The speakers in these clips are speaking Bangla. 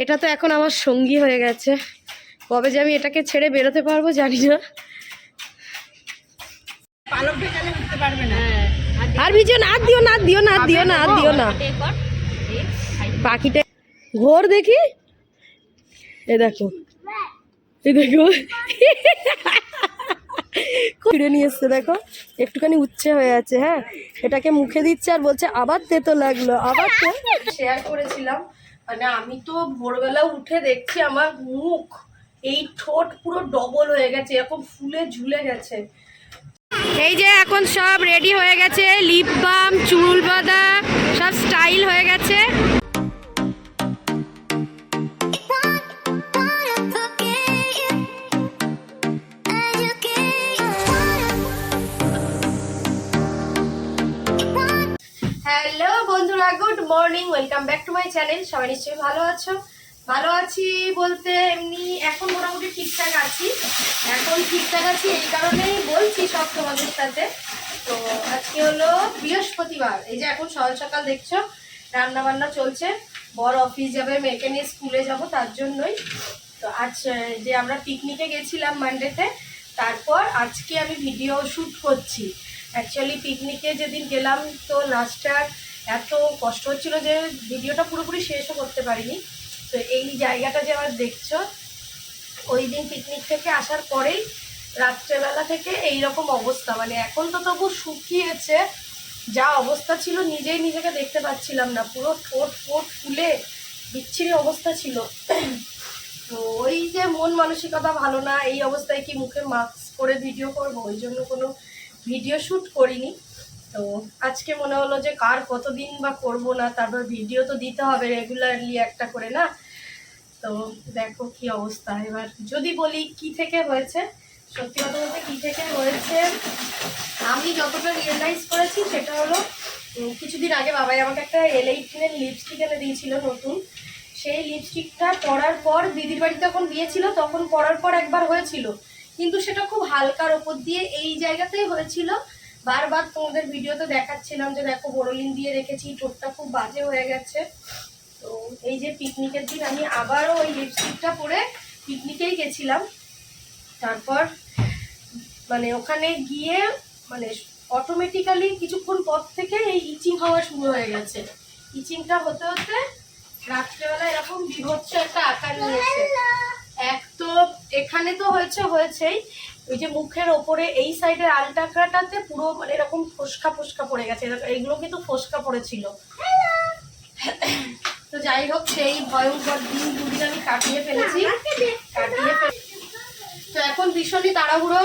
এটা তো এখন আমার সঙ্গী হয়ে গেছে। কবে যে আমি এটাকে ছেড়ে বেরোতে পারব জানি না। না। আর ভিজো না আর দিও না আর দিও না আর দিও না আর দিও না। পাখিটা ঘোর দেখি। এ দেখো। এ দেখো। ফিরে নিয়ে এসছে দেখো। একটুখানি উচ্ছে হয়ে আছে হ্যাঁ। এটাকে মুখে দিচ্ছে আর বলছে আবার তেতো লাগল আবার তো শেয়ার করেছিলাম। মানে আমি তো ভোরবেলা উঠে দেখছি আমার মুখ, এই ঠোঁট পুরো ডবল হয়ে গেছে, এরকম ফুলে ঝুলে গেছে। এই যে এখন সব রেডি হয়ে গেছে লিপ বাম চ্যানেল, সবাই নিশ্চয়ই ভালো আছো। ভালো আছি বলতে এমনি এখন মোটামুটি ঠিকঠাক আছি। এখন ঠিকঠাক আছি এই কারণেই বলছি সব তোমাদের সাথে। তো আজকে হলো বৃহস্পতিবার। এই যে এখন সকাল সকাল দেখছ রান্না বান্না চলছে। বড় অফিস যাবে, মেয়েকে নিয়ে স্কুলে যাব, তার জন্যই। তো আজ যে আমরা পিকনিকে গেছিলাম মানডেতে তারপর আজকে আমি ভিডিও শ্যুট করছি। অ্যাকচুয়ালি পিকনিকে যেদিন গেলাম তো লাস্টটা এত কষ্ট হচ্ছিল যে ভিডিওটা পুরোপুরি শেষও করতে পারিনি। তো এই জায়গাটা যে আমার দেখছ, ওই দিন পিকনিক থেকে আসার পরেই রাত্রেবেলা থেকে এই রকম অবস্থা। মানে এখন তো তবু শুকিয়েছে, যা অবস্থা ছিল নিজেই নিজেকে দেখতে পাচ্ছিলাম না। পুরো ঠোঁট ফোট ফুলে বিচ্ছিরি অবস্থা ছিল। তো ওই যে মন মানসিকতা ভালো না, এই অবস্থায় কি মুখে মাস্ক পরে ভিডিও করব? ওই জন্য কোনো ভিডিও শ্যুট করিনি। তো আজকে মনে হলো যে কার কতদিন বা করব না, তারপর ভিডিও তো দিতে হবে রেগুলারলি একটা করে না? তো দেখো কি অবস্থা। এবার যদি বলি কি থেকে হয়েছে, সত্যি কথা বলতে কী থেকে হয়েছে, আমি যতটা রিয়েলাইজ করেছি সেটা হলো কিছুদিন আগে বাবাই আমাকে একটা এল এইটিনের লিপস্টিক এনে দিয়েছিল নতুন। সেই লিপস্টিকটা পরার পর দিদির বাড়িতে যখন দিয়েছিল তখন পরার পর একবার হয়েছিল। কিন্তু সেটা খুব হালকার ওপর দিয়ে এই জায়গাতেই হয়েছিল। বারবার তোমাদের ভিডিওতে দেখাচ্ছিলাম যে দেখো বড়লিন দিয়ে রেখেছি, ঠোঁটটা খুব বাজে হয়ে গেছে। তো এই যে পিকনিকের দিন, আমি আবারও ওই লিপস্টিকটা পরে পিকনিকেই গেছিলাম। তারপর মানে ওখানে গিয়ে মানে অটোমেটিক্যালি কিছুক্ষণ পর থেকে এই ইচিং হওয়া শুরু হয়ে গেছে। ইচিংটা হতে হতে রাত্রেবেলা এরকম বিভৎস একটা আকার নিয়েছে। এক তো এখানে তো হয়েছে, হয়েছেই। ওই যে মুখের ওপরে এই সাইডের আলটাকাটাতে পুরো মানে এরকম ফোসকা ফোসকা পড়ে গেছে। এইগুলো কিন্তু ফোসকা পড়েছিল। তো যাই হোক সেই ভয়ঙ্কর দিন দুদিন আমি কাটিয়ে ফেলেছি। কাটিয়ে তো এখন ভীষণই তাড়াহুড়ো।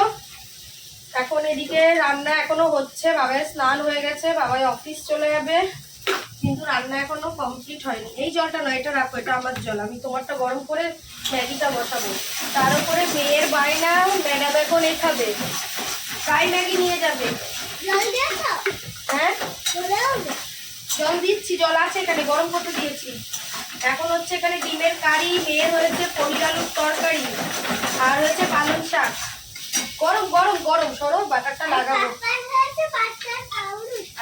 এখন এদিকে রান্না এখনও হচ্ছে। বাবাই স্নান হয়ে গেছে বাবাই অফিস চলে যাবে। কিন্তু রান্না এখনও কমপ্লিট হয়নি। এই জলটা নয় এটা রাখো এটা আমার জল। আমি তোমারটা গরম করে ম্যাগিটা বসাবো। তার উপরে মেয়ের বায়না এখন এ খাবে। ফ্রাই ম্যাগি নিয়ে যাবে। হ্যাঁ? জল দিচ্ছি জল আছে এখানে গরম করতে দিয়েছি। এখন হচ্ছে এখানে ডিমের কারি মেয়ের হয়েছে পনির আলুর তরকারি আর হয়েছে পালং শাক। গরম গরম গরম সরো বাটারটা লাগাবো।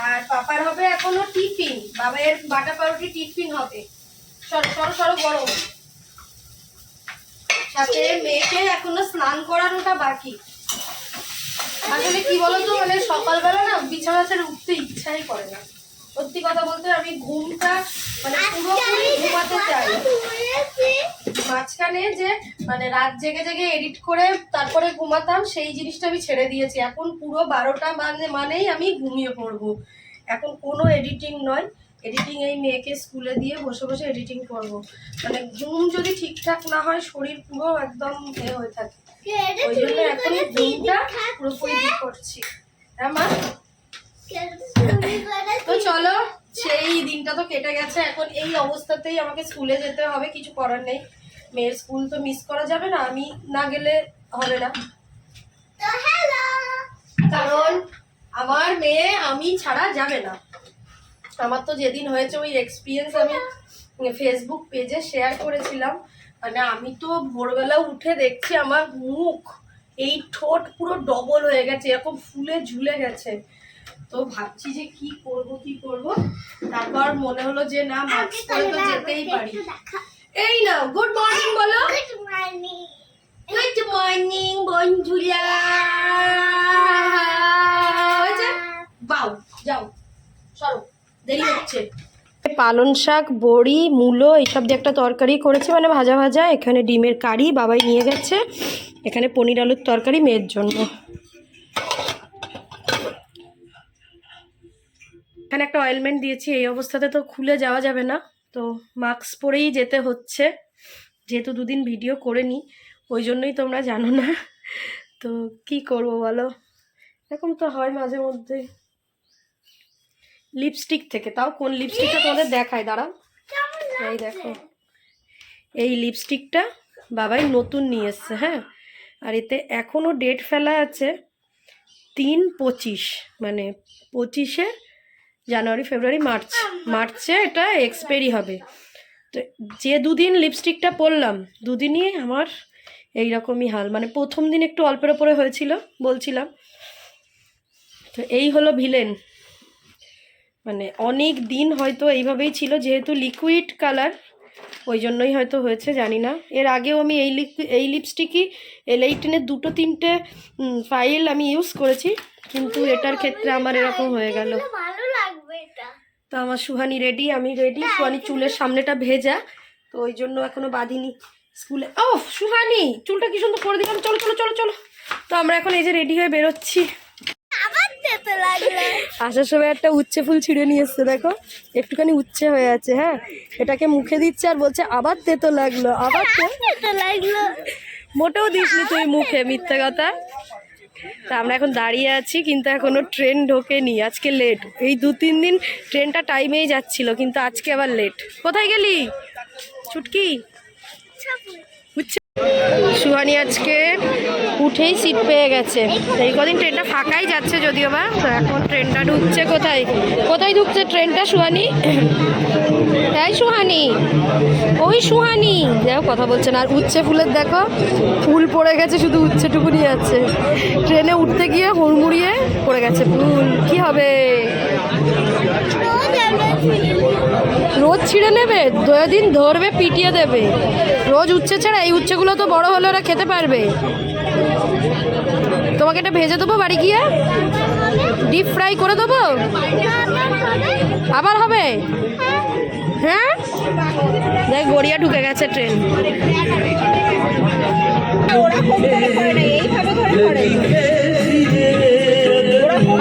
আর পাপার হবে এখনও টিফিন বাবার বাটা পাউরুটি টিফিন হবে। সরো সরো সরো গরম। সাথে মেয়েকে এখনও স্নান করানোটা বাকি। আসলে কি বলতো মানে সকালবেলা না বিছানা ছেড়ে উঠতে ইচ্ছাই করে না। সত্যি কথা বলতে আমি ঘুমটা মানে পুরোপুরি ঘুমাতে চাই মাঝখানে যে মানে রাত জেগে জেগে এডিট করে তারপরে ঘুমাতাম সেই জিনিসটা আমি ছেড়ে দিয়েছি। এখন পুরো বারোটা মানে মানেই আমি ঘুমিয়ে পড়ব। এখন কোনো এডিটিং নয়। এডিটিং এই মেয়েকে স্কুলে দিয়ে বসে বসে এডিটিং করব। মানে ঘুম যদি ঠিকঠাক না হয় শরীর পুরো একদম এ হয়ে থাকে। ওই জন্য এখন ঘুমটা পুরোপুরি ঠিক করছি। হ্যাঁ তো চলো সেই দিনটা তো কেটে গেছে। এখন এই অবস্থাতেই আমাকে স্কুলে যেতে হবে কিছু করার নেই। মেয়ের স্কুল তো মিস করা যাবে না আমি না গেলে হবে না। কারণ আমার মেয়ে আমি ছাড়া যাবে না। আমার তো যেদিন হয়েছে ওই এক্সপিরিয়েন্স আমি ফেসবুক পেজে শেয়ার করেছিলাম। মানে আমি তো ভোরবেলা উঠে দেখছি আমার মুখ এই ঠোঁট পুরো ডবল হয়ে গেছে এরকম ফুলে ঝুলে গেছে। তো ভাবছি যে কি করব কি করব? তারপর মনে হলো যে না মাস্ক পরে তো যেতেই পারি। এই না গুড মর্নিং বলো। গুড মর্নিং বন্ধুরা হয়েছে? বাও যাও সরো। হচ্ছে। পালন শাক, বড়ি, মূলো এইসব দিয়ে একটা তরকারি করেছে মানে ভাজা ভাজা। এখানে ডিমের কারি বাবাই নিয়ে গেছে। এখানে পনির আলুর তরকারি মেয়ের জন্য। এখানে একটা অয়েলমেন্ট দিয়েছি, এই অবস্থাতে তো খুলে যাওয়া যাবে না। তো মাস্ক পরেই যেতে হচ্ছে। যেহেতু দুদিন ভিডিও করে নি ওই জন্যই তোমরা জানো না। তো কি করব বলো? এরকম তো হয় মাঝে মধ্যে। লিপস্টিক থেকে। তাও কোন লিপস্টিকটা তোমাদের দেখায় দাঁড়াও। এই দেখো। এই লিপস্টিকটা বাবাই নতুন নিয়ে এসছে হ্যাঁ? আর এতে এখনও ডেট ফেলা আছে তিন পঁচিশ মানে পঁচিশে জানুয়ারি ফেব্রুয়ারি মার্চ। মার্চে। এটা এক্সপায়ারি হবে। তো যে দুদিন লিপস্টিকটা পরলাম দুদিনই আমার এই রকমই হাল। মানে প্রথম দিন একটু অল্পের ওপরে হয়েছিল বলছিলাম। তো এই হলো ভিলেন মানে অনেক দিন হয়তো এইভাবেই ছিল যেহেতু লিকুইড কালার ওই জন্যই হয়তো হয়েছে জানি না। এর আগেও আমি এই এই লিপস্টিকই এলআইটেনের দুটো তিনটে ফাইল আমি ইউজ করেছি কিন্তু এটার ক্ষেত্রে আমার এরকম হয়ে গেল। তো আমার সুহানি রেডি আমি রেডি সুহানি চুলের সামনেটা ভেজা তো ওই জন্য এখনও বাঁধিনি স্কুলে। ও সুহানি চুলটা কি সুন্দর করে দিলাম চলো চলো চলো চলো। তো আমরা এখন এই যে রেডি হয়ে বেরোচ্ছি। আবার লাগল। আসার সময় একটা উচ্ছে ফুল ছিঁড়ে নিয়ে এসছে দেখো। একটুখানি উচ্ছে হয়ে আছে হ্যাঁ? এটাকে মুখে দিচ্ছে আর বলছে আবার তেতো লাগল আবার তে-" যেতে লাগল। মোটেও দিসনি তুই মুখে মিথ্যে কথা। তা আমরা এখন দাঁড়িয়ে আছি কিন্তু এখনও ট্রেন ঢোকেনি আজকে লেট। এই দু তিন দিন ট্রেনটা টাইমেই যাচ্ছিল কিন্তু আজকে আবার লেট। কোথায় গেলি? ছুটকি? উচ্ছে সুহানি আজকে উঠেই সিট পেয়ে গেছে। এই কদিন ট্রেনটা ফাঁকাই যাচ্ছে যদিও বা এখন ট্রেনটা ঢুকছে কোথায়? কোথায় ঢুকছে ট্রেনটা সুহানি? তাই সুহানি, ওই সুহানি। দেখো কথা বলছে না। আর উচ্ছে ফুলের দেখো, ফুল পড়ে গেছে, শুধু উচ্ছেটুকুনি আছে। ট্রেনে উঠতে গিয়ে হুড়মুড়িয়ে পড়ে গেছে ফুল। কি হবে? রোজ ছিঁড়ে নেবে দিন ধরবে, পিটিয়ে দেবে। রোজ উচ্ছে ছাড়া এই উচ্ছেগুলো তো বড় হলে ওরা খেতে পারবে। তোমাকে এটা ভেজে দেবো বাড়ি গিয়ে? ডিপ ফ্রাই করে দেবো? আবার হবে? হ্যাঁ? দেখ, গড়িয়া ঢুকে গেছে ট্রেন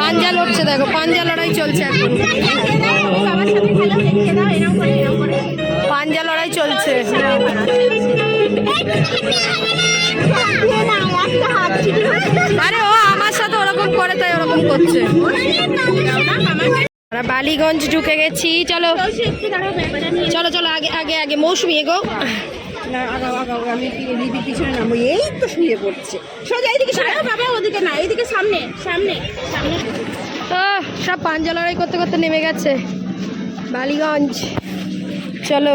পাঞ্জা লড়ছে, দেখো, পাঞ্জা লড়াই চলছে পাঞ্জা লড়াই চলছে। আরে, ও আমার সাথে ওরকম করে, তাই ওরকম করছে। বালিগঞ্জ ঢুকে গেছি, চলো। চলো চলো, আগে আগে আগে, মৌসুমি, এগো। না আগাও আগাও আমি পিছনে এই তো শুয়ে পড়ছে। সোজা এইদিকে বাবা ওদিকে না এইদিকে সামনে সামনে সামনে। সব পাঞ্জা লড়াই করতে করতে নেমে গেছে। বালিগঞ্জ। চলো।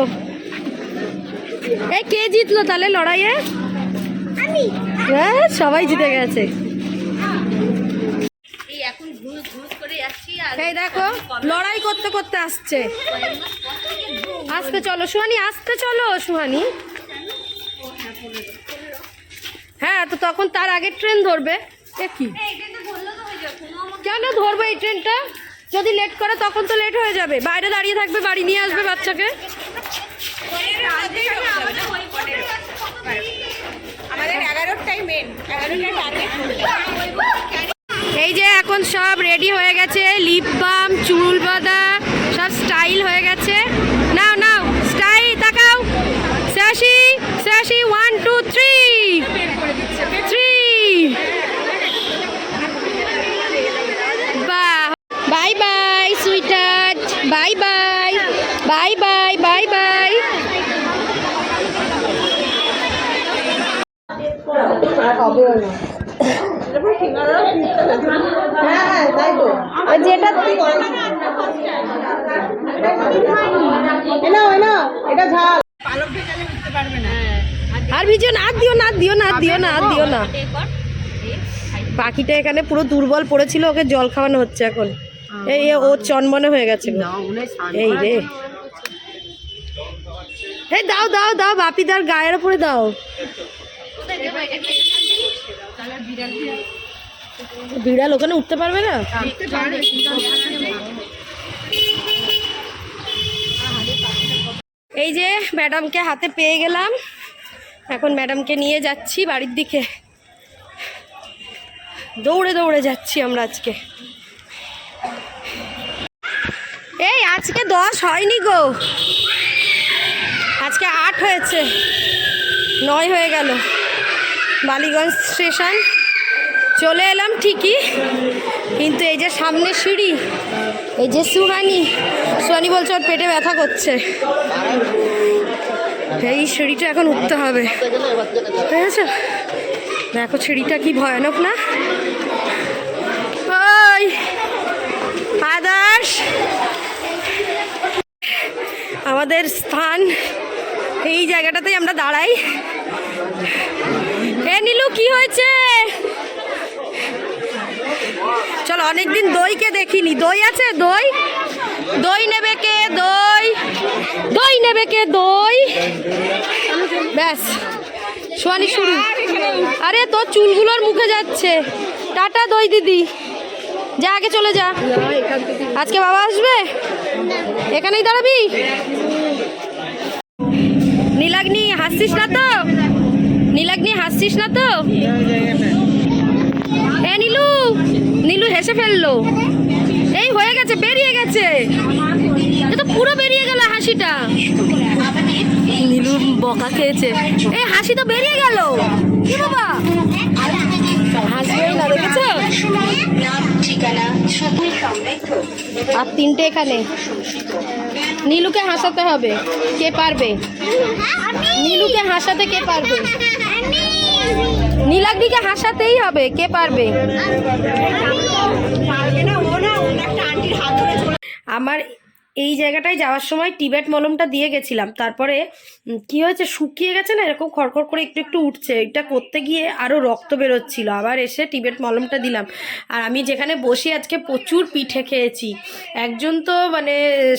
এই কে জিতলো তাহলে লড়াইয়ে? হ্যাঁ সবাই জিতে গেছে। এই দেখো লড়াই করতে করতে আসছে। আসতে চলো সুহানি আসতে চলো সুহানি। হ্যাঁ তো তখন তার আগে ট্রেন ধরবে। কি? কেন ধরবে এই ট্রেনটা যদি লেট করে তখন তো লেট হয়ে যাবে। বাইরে দাঁড়িয়ে থাকবে বাড়ি নিয়ে আসবে বাচ্চাকে। এই যে এখন সব রেডি হয়ে গেছে লিপ বাম চুল বাঁধা সব স্টাইল হয়ে গেছে। নাও নাও। স্যাশি স্যাশি ওয়ান টু থ্রি থ্রি বাহ bye bye sweater bye bye bye bye bye bye হ্যাঁ তাই তো যেটা এনাও এনাও এটা ঝাল পালক ভেজালে উঠতে পারবে না আর ভিজো না আর দিও না আর দিও না আর দিও না। পাখিটা এখানে পুরো দুর্বল পড়েছিল ওকে জল খাওয়ানো হচ্ছে এখন। এই ও চনমনে হয়ে গেছে। এই রে। এই দাও দাও দাও বাপি বাপিদার গায়ের উপরে দাও। বিড়াল ওখানে উঠতে পারবে না? এই যে ম্যাডামকে হাতে পেয়ে গেলাম। এখন ম্যাডামকে নিয়ে যাচ্ছি বাড়ির দিকে। দৌড়ে দৌড়ে যাচ্ছি আমরা আজকে। এই, আজকে দশ হয়নি গো। আজকে আট হয়েছে। নয় হয়ে গেল। বালিগঞ্জ স্টেশন। চলে এলাম ঠিকই, কিন্তু এই যে সামনে সিঁড়ি, এই যে সুহানি সুহানি বলছে ওর পেটে ব্যথা করছে। এই সিঁড়িটা এখন উঠতে হবে। বুঝেছ দেখো সিঁড়িটা কি ভয়ানক না? ওই, আদার্স। আমাদের স্থান, এই জায়গাটাতেই আমরা দাঁড়াই। এ, নীলু, কি হয়েছে? চলো, অনেকদিন দইকে দেখিনি। দই আছে? দই? দই নেবে কে? দই? দই নেবে কে? দই? ব্যাস, সোয়ানি শুরু। আরে, তোর চুলগুলোর মুখে যাচ্ছে। টাটা দই দিদি। যা, আগে চলে যা। আজকে বাবা আসবে? এখানেই দাঁড়াবি? নীলাগ্নি, হাসছিস না তো? নীলাগ্নি, হাসছিস না তো? নীলু হেসে ফেলল। এই হয়ে গেছে, বেরিয়ে গেছে। পুরো বেরিয়ে গেল হাসিটা। নীলু বকা খেয়েছে। এই হাসি তো বেরিয়ে গেল। কি বাবা? আর তিনটে এখানে। নীলুকে হাসাতে হবে। কে পারবে? নীলুকে হাসাতে কে পারবে? নীলাগ্নিকে হাসাতেই হবে, কে পারবে? আমার এই জায়গাটায় যাওয়ার সময় টিবেট মলমটা দিয়ে গেছিলাম। তারপরে কি হয়েছে, শুকিয়ে গেছে না? এরকম খড়খড় করে একটু একটু উঠছে। এটা করতে গিয়ে আরও রক্ত বেরোচ্ছিল। আবার এসে টিবেট মলমটা দিলাম। আর আমি যেখানে বসে আজকে প্রচুর পিঠে খেয়েছি। একজন তো মানে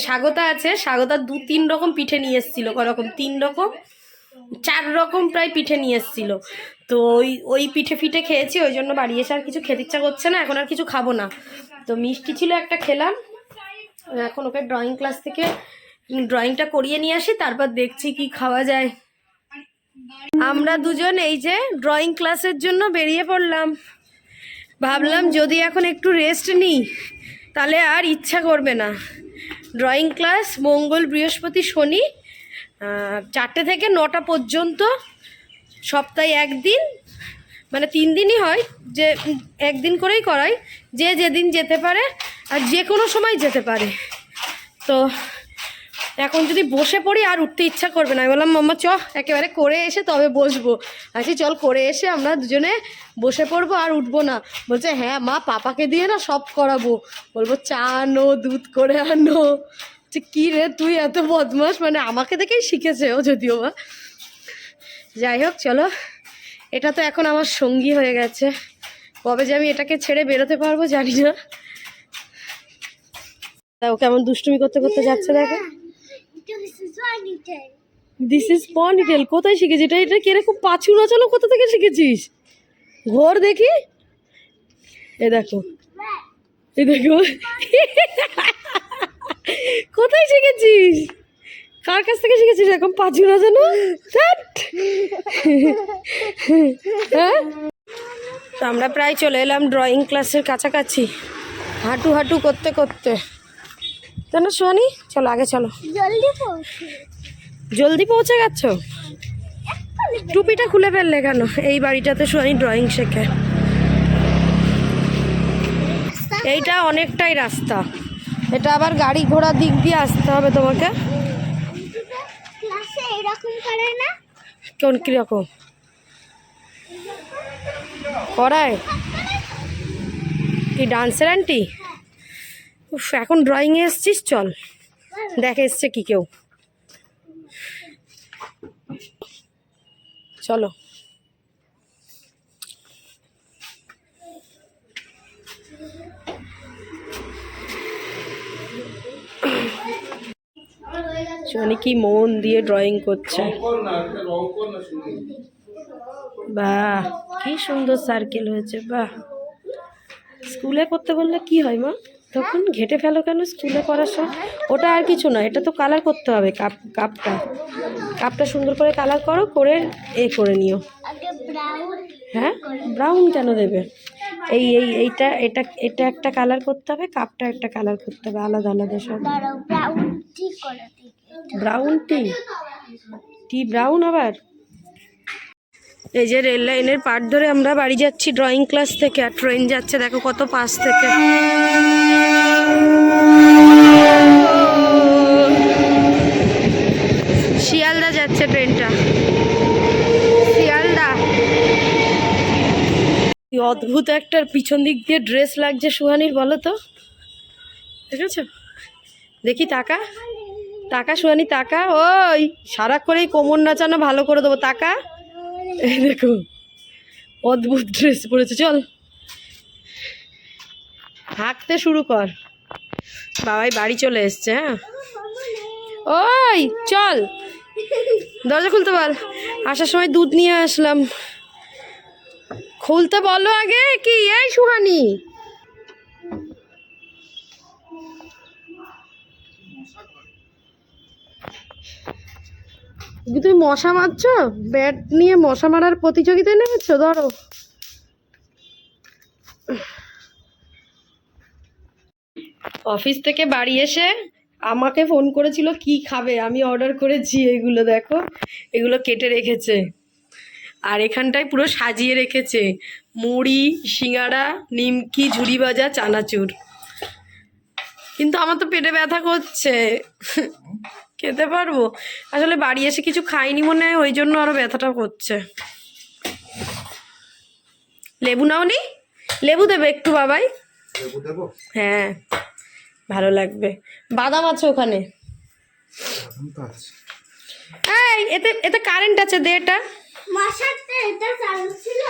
স্বাগতা আছে। স্বাগতা দু তিন রকম পিঠে নিয়ে এসেছিল। রকম তিন রকম, চার রকম প্রায় পিঠে নিয়ে এসেছিল। তো ওই ওই পিঠে ফিঠে খেয়েছি, ওই জন্য বাড়ি এসে আর কিছু খেতে ইচ্ছা করছে না, এখন আর কিছু খাব না। তো মিষ্টি ছিল একটা খেলাম, এখন ওকে ড্রয়িং ক্লাস থেকে ড্রয়িংটা করিয়ে নিয়ে আসি, তারপর দেখছি কি খাওয়া যায়। আমরা দুজন এই যে ড্রয়িং ক্লাসের জন্য বেরিয়ে পড়লাম। ভাবলাম যদি এখন একটু রেস্ট নিই, তাহলে আর ইচ্ছা করবে না। ড্রয়িং ক্লাস মঙ্গল বৃহস্পতি শনি চারটে থেকে নটা পর্যন্ত সপ্তাহে একদিন মানে তিন দিনই হয় যে, একদিন করেই করাই, যে যেদিন যেতে পারে আর যে কোনো সময় যেতে পারে। তো এখন যদি বসে পড়ি আর উঠতে ইচ্ছা করবে না। আমি বললাম, মাম্মা, চ, একেবারে করে এসে তবে বসবো। আছি চল, করে এসে আমরা দুজনে বসে পড়ব আর উঠবো না। বলছে হ্যাঁ মা পাপাকে দিয়ে না সব করাবো। বলব, চা আনো, দুধ করে আনো। যে কী রে, তুই এত বদমাস মানে আমাকে দেখেই শিখেছে ও যদিও বা। যাই হোক, চলো। এটা তো এখন আমার সঙ্গী হয়ে গেছে। কবে যে আমি এটাকে ছেড়ে বেরোতে পারব জানি না। তা ও কেমন দুষ্টুমি করতে করতে যাচ্ছে দেখো। দিস ইজ পনিটেল কোথায় শিখেছি এটা এটা কীরকম পাছু নাচানো? কোথা থেকে শিখেছিস? ঘোর দেখি। এ দেখো। এ দেখো। কোথায় শিখেছিস? কার কাছ থেকে শিখেছিস এরকম পাছু নাচানো? ধ্যাৎ। হ্যাঁ তো আমরা প্রায় চলে এলাম ড্রয়িং ক্লাসের কাছাকাছি। হাঁটু হাঁটু করতে করতে। তাই না সোহানি চলো আগে চলো। জলদি পৌঁছে। গেছ? টুপিটা খুলে ফেললে কেন? এই বাড়িটাতে সোহানি ড্রয়িং শেখে। এইটা অনেকটাই রাস্তা। এটা আবার গাড়ি ঘোড়ার দিক দিয়ে আসতে হবে তোমাকে। ক্লাসে এরকম করে না? কোন কীরকম করায়? কি ডান্সের আন্টি উফ, এখন ড্রয়িংয়ে এসছিস চল। দেখে এসছে কি কেউ। চলো। মানে কি মন দিয়ে ড্রয়িং করছে। বাহ, কি সুন্দর সার্কেল হয়েছে, বাহ। স্কুলে করতে বললে কি হয় মা? তখন ঘেটে ফেলো কেন স্কুলে করার সময়? ওটা আর কিছু না, এটা তো কালার করতে হবে কাপ কাপটা কাপটা সুন্দর করে কালার করো, করে এ করে নিও। হ্যাঁ? ব্রাউন কেন দেবে? এই এই, এইটা, এটা এটা একটা কালার করতে হবে কাপটা একটা কালার করতে হবে, আলাদা আলাদা সব। ব্রাউন টি টি ব্রাউন আবার? এই যে রেল লাইনের পাট ধরে আমরা বাড়ি যাচ্ছি ড্রয়িং ক্লাস থেকে। আর ট্রেন যাচ্ছে, দেখো কত পাশ থেকে। শিয়ালদা যাচ্ছে ট্রেনটা শিয়ালদা। অদ্ভুত একটা পিছন দিক দিয়ে ড্রেস লাগছে সুহানির, বলো তো। ঠিক আছে দেখি টাকা টাকা সুহানি টাকা? ওই, সারাক্ষণ এই কোমর নাচানো ভালো করে দেবো। টাকা? দেখো, অদ্ভুত ড্রেস পরেছে, চল। হাঁকতে শুরু কর। বাবাই বাড়ি চলে এসছে হ্যাঁ? ওই, চল। দরজা খুলতে বল। আসার সময় দুধ নিয়ে আসলাম। খুলতে বলো আগে, কি? এই সুহানি তুমি মশা মারছো? ব্যাট নিয়ে মশা মারার প্রতিযোগিতায় নেমেছো? ধরো। অফিস থেকে বাড়ি এসে আমাকে ফোন করেছিল, কি খাবে? আমি অর্ডার করেছি এগুলো, দেখো। এগুলো কেটে রেখেছে। আর এখানটায় পুরো সাজিয়ে রেখেছে। মুড়ি, সিঙ্গাড়া, নিমকি, ঝুড়ি ভাজা, চানাচুর। কিন্তু আমার তো পেটে ব্যথা করছে। খেতে পারব? আসলে বাড়ি এসে কিছু খাইনি মনে হয় ওই জন্য আরও ব্যথাটা করছে। লেবু নাও নি লেবু দেবে একটু বাবাই। হ্যাঁ ভালো লাগবে। বাদাম আছে ওখানে? এই এতে এতে কারেন্ট আছে দে এটা। মশাতে এটা চালু ছিল।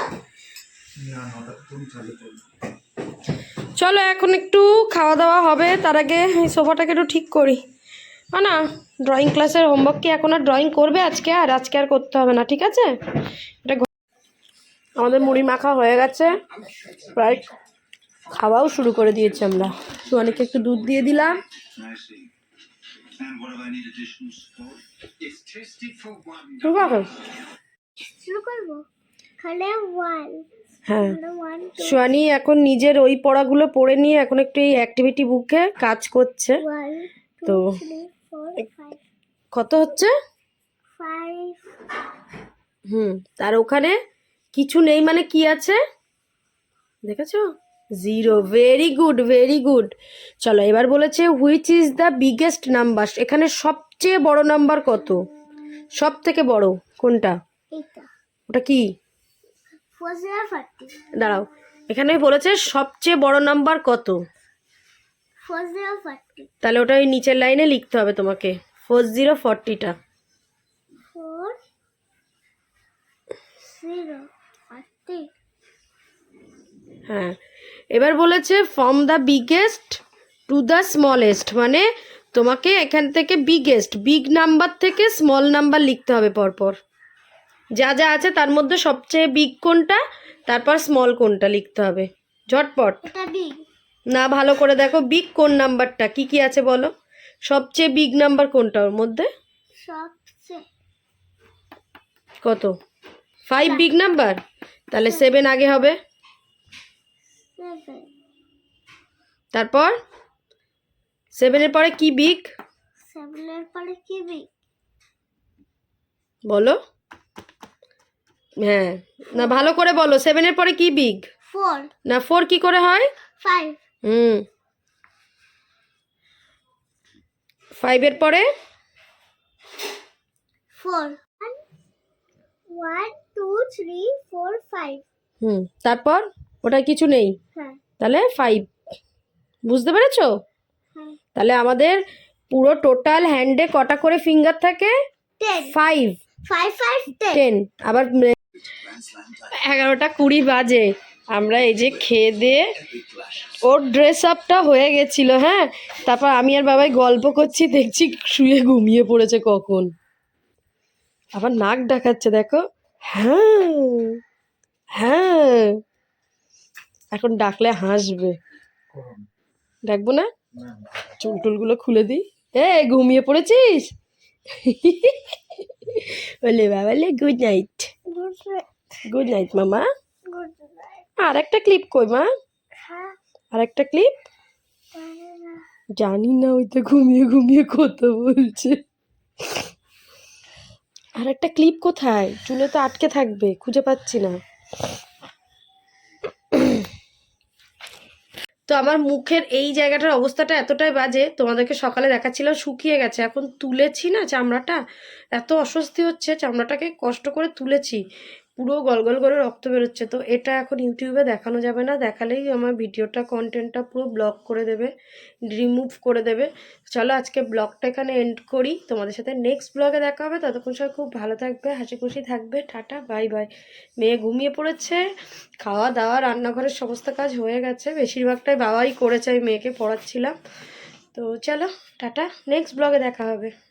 চলো এখন একটু খাওয়া দাওয়া হবে তার আগে সোফাটাকে একটু ঠিক করি। না না ড্রয়িং ক্লাসের হোমওয়ার্ক কি এখন আর ড্রয়িং করবে আজকে? আর আজকে আর করতে হবে না ঠিক আছে? এটা আমাদের মুড়ি মাখা হয়ে গেছে। প্রায় খাওয়াও শুরু করে দিয়েছি আমরা। সোয়ানিকে একটু দুধ দিয়ে দিলাম। হ্যাঁ। সোয়ানি এখন নিজের ওই পড়াগুলো পড়ে নিয়ে এখন একটু এই অ্যাক্টিভিটি বুকে কাজ করছে। তো কত হচ্ছে? হুম তার ওখানে কিছু নেই মানে কি আছে? দেখেছ? Zero very good very good চলো এবার বলেছে which is the biggest number এখানে সবচেয়ে বড় নাম্বার কত? সব থেকে বড় কোনটা? ওটা কি? দাঁড়াও এখানে বলেছে সবচেয়ে বড় নাম্বার কত? তাহলে ওটা ওই নিচের লাইনে লিখতে হবে তোমাকে। ফোর জিরো ফর্টিটা ফোর জিরো ফোরটি হ্যাঁ। এবার বলেছে from the biggest to the smallest মানে তোমাকে এখান থেকে বিগেস্ট বিগ নাম্বার থেকে স্মল নাম্বার লিখতে হবে পরপর। যা যা আছে তার মধ্যে সবচেয়ে বিগ কোনটা? তারপর স্মল কোনটা লিখতে হবে। ঝটপট। এটা বিগ না ভালো করে দেখো বিগ কোন নাম্বারটা? কি কি আছে বলো? সবচেয়ে বিগ নাম্বার কোনটা ওর মধ্যে? কত? Five big number? তাহলে সেভেন আগে হবে। তারপর? সেভেনের পরে কি বিগ সেভেনের পরে কি বিগ বলো। হ্যাঁ। না ভালো করে বলো সেভেনের পরে কি বিগ ফোর না ফোর কি করে হয়? ফাইভ হুম। ফাইভের পরে? Four one two three four five hmm তারপর? ওটা কিছু নেই? হ্যাঁ। তাহলে ফাইভ বুঝতে পেরেছ? হ্যাঁ। তাহলে আমাদের পুরো টোটাল হ্যান্ডে কটা করে ফিঙ্গার থাকে? Five five five ten ten আবার এগারোটা কুড়ি বাজে। আমরা এই যে খেয়ে দিয়ে ওর ড্রেস আপটা হয়ে গেছিল হ্যাঁ? তারপর আমি আর বাবাই গল্প করছি দেখছি শুয়ে ঘুমিয়ে পড়েছে কখন। আবার নাক ডাকাচ্ছে দেখো। হ্যাঁ হ্যাঁ। এখন ডাকলে হাসবে। ডাকবো না? চুল টুলগুলো খুলে দিই। এ ঘুমিয়ে পড়েছিস? বলে বাবালে গুড নাইট গুড নাইট মামা. আর একটা ক্লিপ কই মা? হ্যাঁ। আর একটা ক্লিপ জানি না। ওই তো ঘুমিয়ে ঘুমিয়ে কথা বলছে। আর একটা ক্লিপ কোথায়? চুলে তো আটকে থাকবে খুঁজে পাচ্ছি না। তো আমার মুখের এই জায়গাটার অবস্থাটা এতটাই বাজে তোমাদেরকে সকালে দেখাচ্ছিলাম শুকিয়ে গেছে। এখন তুলেছি না চামড়াটা? এত অস্বস্তি হচ্ছে চামড়াটাকে কষ্ট করে তুলেছি। পুরো গলগল করে রক্ত বেরোচ্ছে। তো এটা এখন ইউটিউবে দেখানো যাবে না। দেখালেই আমার ভিডিওটা কন্টেন্টটা পুরো ব্লক করে দেবে রিমুভ করে দেবে। চলো আজকে ব্লগটা এখানে এন্ড করি। তোমাদের সাথে নেক্সট ব্লগে দেখা হবে। ততক্ষণ সবাই খুব ভালো থাকবে, হাসি খুশি থাকবে। টাটা বাই বাই মেয়ে ঘুমিয়ে পড়েছে। খাওয়া দাওয়া, রান্নাঘরের সমস্ত কাজ হয়ে গেছে। বেশিরভাগটাই বাবাই করেছে, আমি মেয়েকে পড়াচ্ছিলাম। তো চলো, টাটা। নেক্সট ব্লগে দেখা হবে।